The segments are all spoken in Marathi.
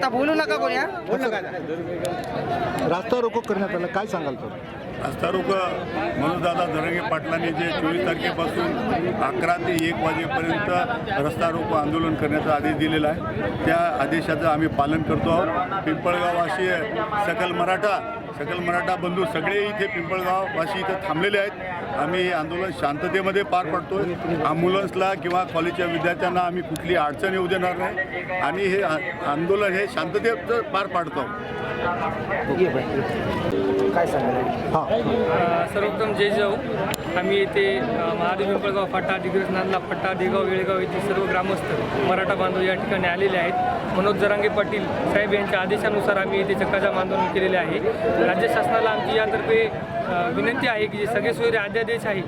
आता बोलू नका कोणी हा बोलू नका. रास्ता रोको करण्यात आला. काय सांगाल तर? रस्ता रोक. मनोजदादा जरंगे पाटलांनी जे चोवीस तारखेपासून अकरा ते एक वाजेपर्यंत रस्ता रोको आंदोलन करण्याचा आदेश दिलेला आहे. त्या आदेशाचं आम्ही पालन करतो आहोत. पिंपळगाववासी सकल मराठा सकल मराठा बंधू सगळे इथे पिंपळगाववासी इथं थांबलेले आहेत. आम्ही हे आंदोलन शांततेमध्ये पार पाडतो ॲम्ब्युलन्सला किंवा कॉलेजच्या विद्यार्थ्यांना आम्ही कुठली अडचण येऊ देणार नाही. आणि हे आ- आंदोलन हे शांततेत पार पाडतो. काय सांगाल हां. अ, सर्वप्रथम जय जाऊ आम्ही येथे महादेव पिंपळगाव फाटा दिग्रस नांदला फट्टा देगाव वेळगाव येथील सर्व ग्रामस्थ मराठा बांधव या ठिकाणी आलेले आहेत. मनोज जरांगे पाटील साहेब यांच्या आदेशानुसार आम्ही येथे चक्काजाम आंदोलन केलेले आहे. राज्य शासनाला आमची यातर्फे विनंती आहे की जे सगळे सोयरे अध्यादेश आहे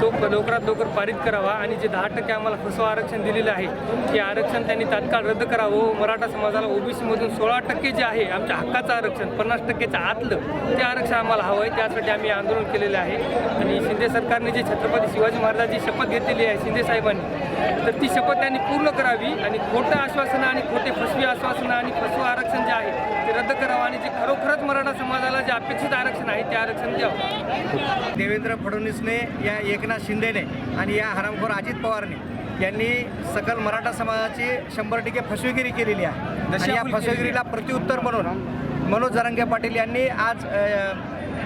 तो लवकरात लवकर पारित करावा आणि जे दहा टक्के आम्हाला फसवा आरक्षण दिलेलं आहे ते आरक्षण त्यांनी तात्काळ रद्द करावं. मराठा समाजाला ओबीसीमधून सोळा टक्के जे आहे आमच्या हक्काचं आरक्षण पन्नास टक्केच्या आतलं ते आरक्षण आम्हाला हवं आहे. त्यासाठी आम्ही आंदोलन केलेलं आहे. आणि शिंदे सरकारने जे छत्रपती शिवाजी महाराजांची शपथ घेतलेली आहे शिंदे साहेबांनी तर ती शपथ त्यांनी पूर्ण करावी आणि खोटं आश्वासनं आणि खोटे फसवी आश्वासनं आणि फसवं आरक्षण जे आहे ते रद्द करावं आणि जे खरोखरच मराठा समाजाला जे अपेक्षित आरक्षण आहे ते आरक्षण द्यावं. देवेंद्र फडणवीसने या एकनाथ शिंदेने आणि या हरामखोर अजित पवारने यांनी सकल मराठा समाजाची शंभर टक्के फसवेगिरी केलेली आहे. आणि या फसवेगिरीला प्रत्युत्तर म्हणून मनोज जरांगे पाटील यांनी आज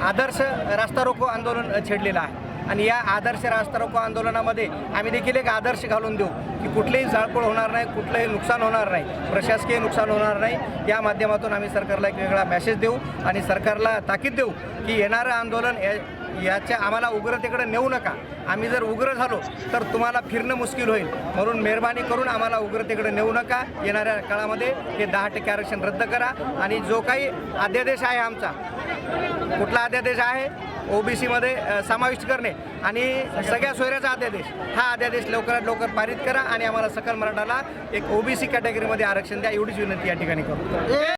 आदर्श रास्ता रोको आंदोलन छेडलेलं आहे. आणि या आदर्श रास्ता रोको आंदोलनामध्ये आम्ही देखील एक आदर्श घालून देऊ की कुठलेही जाळपोळ होणार नाही कुठलंही नुकसान होणार नाही प्रशासकीय नुकसान होणार नाही. या माध्यमातून आम्ही सरकारला एक वेगळा मेसेज देऊ आणि सरकारला ताकीद देऊ की येणारं आंदोलन या- याच्या आम्हाला उग्रतेकडे नेऊ नका. आम्ही जर उग्र झालो तर तुम्हाला फिरणं मुश्किल होईल. म्हणून मेहरबानी करून आम्हाला उग्रतेकडे नेऊ नका. येणाऱ्या काळामध्ये हे दहा टक्के आरक्षण रद्द करा. आणि जो काही अध्यादेश आहे आमचा कुठला अध्यादेश आहे? ओबीसीमध्ये समाविष्ट करणे. आणि सगळ्या सोयऱ्याचा अध्यादेश. हा अध्यादेश लवकरात लवकर पारित करा आणि आम्हाला सकल मराठाला एक ओबीसी कॅटेगरीमध्ये आरक्षण द्या एवढीच विनंती या ठिकाणी करतो.